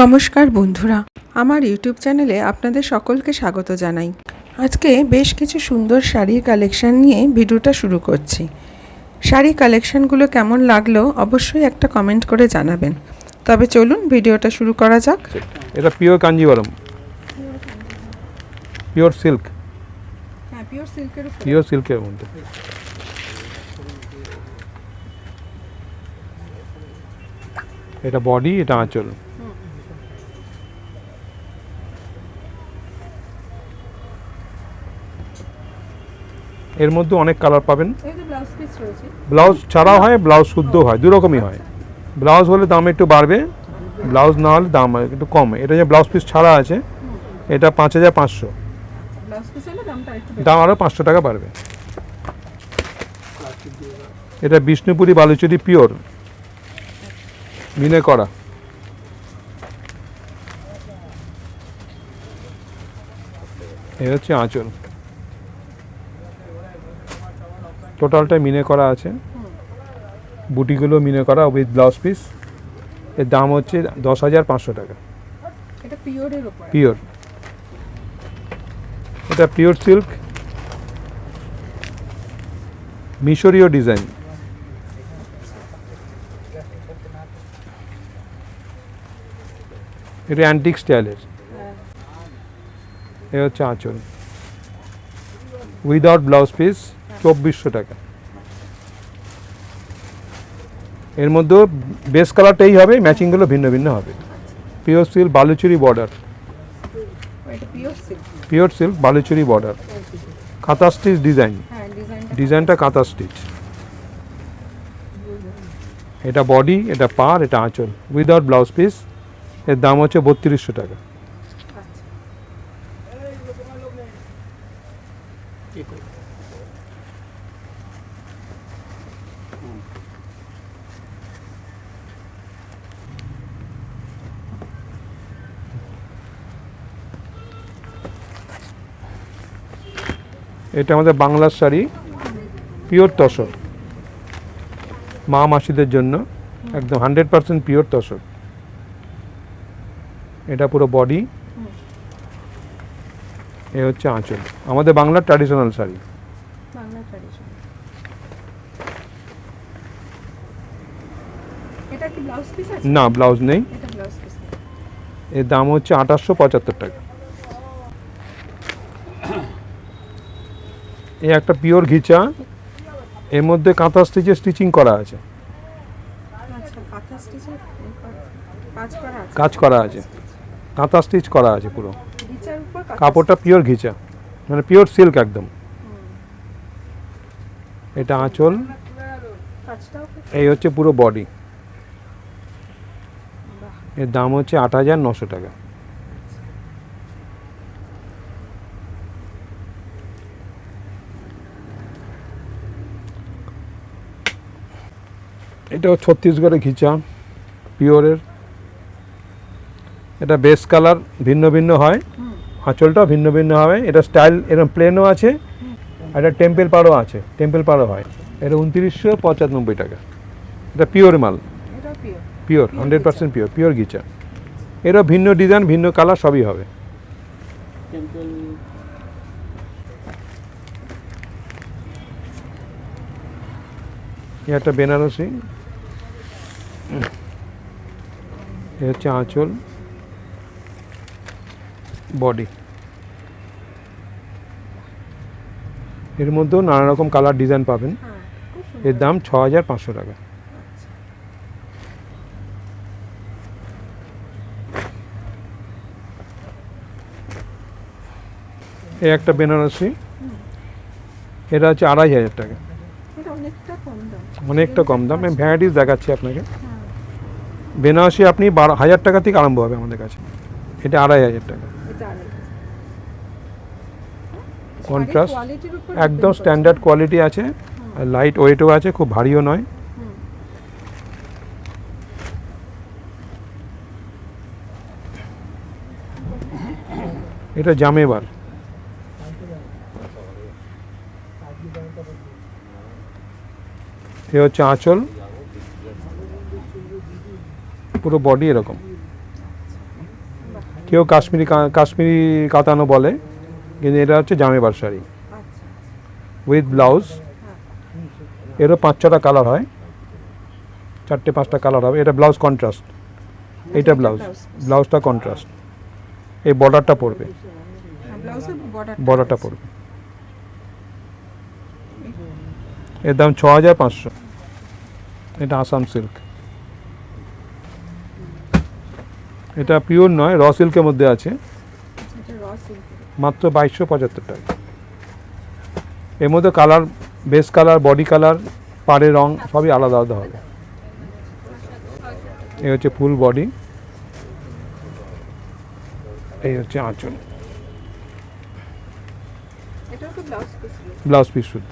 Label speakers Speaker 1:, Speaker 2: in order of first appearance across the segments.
Speaker 1: নমস্কার বন্ধুরা আমার ইউটিউব চ্যানেলে আপনাদের সকলকে স্বাগত জানাই। আজকে বেশ কিছু সুন্দর শাড়ির কালেকশান নিয়ে ভিডিওটা শুরু করছি। শাড়ি কালেকশনগুলো কেমন লাগল অবশ্যই একটা কমেন্ট করে জানাবেন। তবে চলুন ভিডিওটা শুরু করা যাক।
Speaker 2: এটা পিওর কাঞ্জিবরম। পিওর সিল্ক
Speaker 1: হ্যাঁ পিওর সিল্কের
Speaker 2: পিওর সিল্কের মধ্যে। এটা বডি এটা আঁচল। এর মধ্যে অনেক কালার পাবেন।
Speaker 1: ব্লাউজ
Speaker 2: ছাড়াও হয় ব্লাউজ শুদ্ধ হয় দু রকমই হয়। ব্লাউজ হলে দাম একটু বাড়বে ব্লাউজ না হলে দাম একটু কম। এটা যে ব্লাউজ পিস ছাড়া আছে এটা পাঁচ হাজার পাঁচশো।
Speaker 1: একটু
Speaker 2: দাম আরও পাঁচশো টাকা বাড়বে। এটা বিষ্ণুপুরি বালুচুরি পিওর। মিনে করা। এ হচ্ছে আঁচল। টোটালটা মিনে করা আছে। বুটিগুলো মিনে করা উইথ ব্লাউজ পিস। এর দাম হচ্ছে দশ হাজার পাঁচশো টাকা। পিওর। এটা পিওর সিল্ক। মিশরীয় ডিজাইন। এটা অ্যান্টিক স্টাইলের। এ হচ্ছে আঁচল। Without blouse piece. চব্বিশশো টাকা। এর মধ্যে বেস কালারটাই হবে ম্যাচিংগুলো ভিন্ন ভিন্ন হবে। Pure silk Baluchari border
Speaker 1: pure silk
Speaker 2: Baluchari border kantha stitch design
Speaker 1: হ্যাঁ ডিজাইনটা
Speaker 2: ডিজাইনটা কাঁথা স্টিচ এটা বডি এটা পার এটা আঁচল। উইদাউট ব্লাউজ পিস এর দাম হচ্ছে বত্রিশশো টাকা। এটা আমাদের বাংলার শাড়ি পিওর তসর মা মাসিদের জন্য একদম হান্ড্রেড পার্সেন্ট পিওর তসর এটা পুরো বডি এ হচ্ছে আঁচল। আমাদের বাংলার ট্র্যাডিশনাল শাড়ি। না ব্লাউজ নেই। এর দাম হচ্ছে আঠাশশো পঁচাত্তর টাকা। এই একটা পিওর ঘিচা এর মধ্যে কাঁথা স্টিচে স্টিচিং করা আছে।
Speaker 1: আচ্ছা কাজ করা আছে?
Speaker 2: কাজ করা আছে। কাঁথা স্টিচ করা আছে পুরো। কাপড়টা পিওর ঘিচা মানে পিওর সিল্ক একদম। এটা আঁচল। এই হচ্ছে পুরো বডি। এর দাম হচ্ছে আট হাজার নশো টাকা। এটাও ছত্তিশগড়ে ঘিচা পিওরের। এটা বেস কালার ভিন্ন ভিন্ন হয়। আঁচলটাও ভিন্ন ভিন্ন হবে। এটা স্টাইল এরকম প্লেনও আছে আর এটা টেম্পেল পাড়ও আছে। টেম্পেল পাড়ও হয়। এটা উনত্রিশশো পঁচানব্বই টাকা। এটা পিওর মাল।
Speaker 1: Pure.
Speaker 2: Pure hundred percent pure pure ghicha এরও ভিন্ন ডিজাইন ভিন্ন কালার সবই হবে। একটা বেনারসি। এ হচ্ছে আঁচল বডি এর মধ্যেও নানা রকম কালার ডিজাইন পাবেন।
Speaker 1: হ্যাঁ
Speaker 2: এর দাম ছ হাজার পাঁচশো টাকা। এই একটা বেনারসি। এটা হচ্ছে আড়াই হাজার টাকা।
Speaker 1: অনেকটা কম দাম।
Speaker 2: অনেকটা কম দাম। আমি ভ্যারাইটিস দেখাচ্ছি আপনাকে।
Speaker 1: হ্যাঁ।
Speaker 2: বেনারসি আপনি বারো হাজার টাকা থেকে আরম্ভ হবে আমাদের কাছে। এটা আড়াই হাজার টাকা। কন্ট্রাস্ট একদম স্ট্যান্ডার্ড কোয়ালিটি আছে লাইট ওয়েটও আছে খুব ভারীও নয়। এটা জামেবার এ হচ্ছে আঁচল। পুরো বডি এরকম। কেউ কাশ্মীরি কাশ্মীরি কাতানো বলে, কিন্তু এটা হচ্ছে জামেবার শাড়ি উইথ ব্লাউজ এরও পাঁচ ছটা কালার হয়। চারটে পাঁচটা কালার হবে। এটা ব্লাউজ কন্ট্রাস্ট এইটা ব্লাউজ ব্লাউজটা কন্ট্রাস্ট এই বর্ডারটা পড়বে বর্ডারটা পড়বে এর দাম ছ হাজার পাঁচশো। এটা আসাম সিল্ক এটা পিওর নয় র সিল্কের মধ্যে আছে। মাত্র বাইশশো পঁচাত্তর টাকা। এর মধ্যে colour base colour body colour পাড়ের রং সবই আলাদা আলাদা হবে। এই হচ্ছে ফুল বডি এই হচ্ছে আঁচল।
Speaker 1: ব্লাউজ পিস
Speaker 2: ব্লাউজ পিস শুদ্ধ।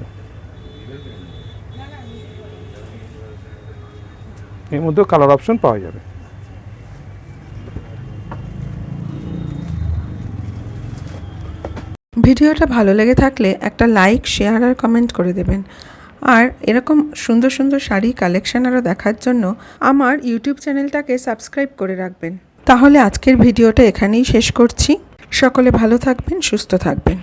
Speaker 2: এর মধ্যেও কালার অপশন পাওয়া যাবে।
Speaker 1: ভিডিওটা ভালো লেগে থাকলে একটা লাইক শেয়ার আর কমেন্ট করে দেবেন। আর এরকম সুন্দর সুন্দর শাড়ি কালেকশন আরও দেখার জন্য আমার ইউটিউব চ্যানেলটাকে সাবস্ক্রাইব করে রাখবেন। তাহলে আজকের ভিডিওটা এখানেই শেষ করছি। সকলে ভালো থাকবেন, সুস্থ থাকবেন।